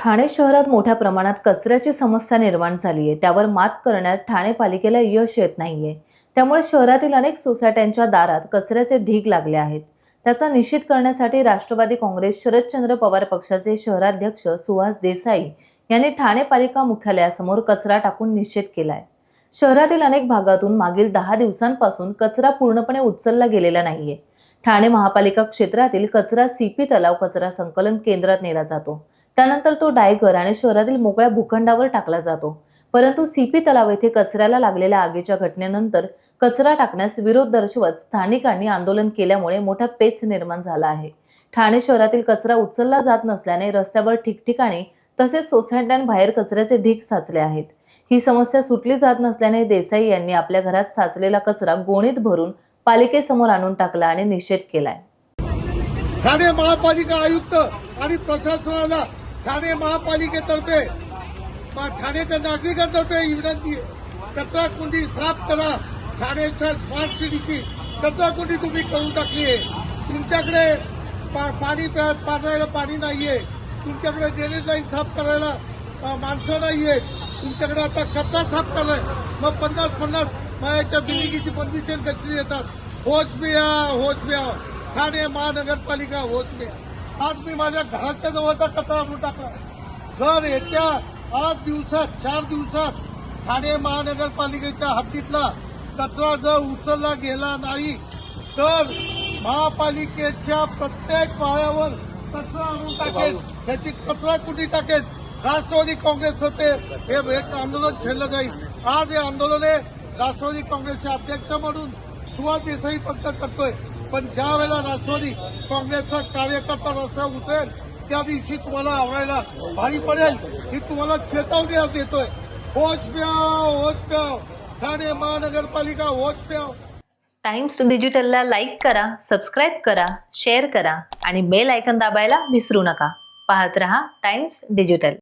ठाणे शहरात मोठ्या प्रमाणात कचऱ्याची समस्या निर्माण झाली आहे. त्यावर मात करण्यात ठाणे पालिकेला यश येत नाहीये. त्यामुळे शहरातील अनेक सोसायट्यांच्या दारात कचऱ्याचे ढीग लागले आहेत. त्याचा निषेध करण्यासाठी राष्ट्रवादी काँग्रेस शरदचंद्र पवार पक्षाचे शहराध्यक्ष सुहास देसाई यांनी ठाणे पालिका मुख्यालयासमोर कचरा टाकून निषेध केलाय. शहरातील अनेक भागातून मागील दहा दिवसांपासून कचरा पूर्णपणे उचलला गेलेला नाहीये. ठाणे महापालिका क्षेत्रातील कचरा सीपी तलाव कचरा संकलन केंद्रात नेला जातो. त्यानंतर तो डायगर आणि शहरातील मोकळ्या भूखंडावर टाकला जातो. परंतु सीपी तलाव येथे कचऱ्याला लागलेल्या आगीच्या घटनेनंतर कचरा टाकण्यास विरोध दर्शवत स्थानिकांनी आंदोलन केल्यामुळे मोठा पेच निर्माण झाला आहे. ठाणे शहरातील कचरा उचलला जात नसल्याने रस्त्यावर ठिकठिकाणी तसेच सोसायट्यांबाहेर कचऱ्याचे ढीग साचले आहेत. ही समस्या सुटली जात नसल्याने देसाई यांनी आपल्या घरात साचलेला कचरा गोणीत भरून पालिकेसमोर आणून टाकला आणि निषेध केलाय. ठाणे महापालिका आयुक्त आणि प्रशासनाला ठाणे महापालिकेतर्फे ठाण्याच्या ठाणेच्या नागरिकांतर्फे ही विनंती कचरा कुंडी साफ करा. ठाण्याच्या स्मार्ट सिटीची कचरा कुंडी तुम्ही करून टाकली आहे. तुमच्याकडे पा- पाणी प्या- पाजायला पाणी नाहीये. तुमच्याकडे ड्रेनेज लाईन साफ करायला माणसं नाहीये. तुमच्याकडे आता कचरा साफ कराय मग पन्नास पन्नास माझ्याच्या बिल्डिंगची परमिशन कशी देतात? होच मिळा होच मिळा. ठाणे महानगरपालिका होच मिळा. आज मी माझ्या घराच्या जवळचा कचरा आणून टाकला. जर येत्या आठ दिवसात चार दिवसात ठाणे महानगरपालिकेच्या हद्दीतला कचरा जर उचलला गेला नाही तर महापालिकेच्या प्रत्येक पायावर कचरा आणून टाकेल. त्याची कचरा कुठे टाकेल? राष्ट्रवादी काँग्रेसतर्फे हे एक आंदोलन छेडलं जाईल. आज हे आंदोलन हे राष्ट्रवादी काँग्रेसचे अध्यक्ष म्हणून सुहास देसाई पक्ष करतोय. पण ज्या वेळेला राष्ट्रवादी काँग्रेसचा कार्यकर्ता रस्ता उतरेल त्या दिवशी तुम्हाला आवडायला भारी पडेल. ही तुम्हाला चेतावणी आज देतोय. होच प्याव होच प्याव ठाणे महानगरपालिका होच प्याव टाइम्स डिजिटलला लाईक करा सबस्क्राईब करा शेअर करा आणि बेल आयकन दाबायला विसरू नका. पाहत रहा टाइम्स डिजिटल.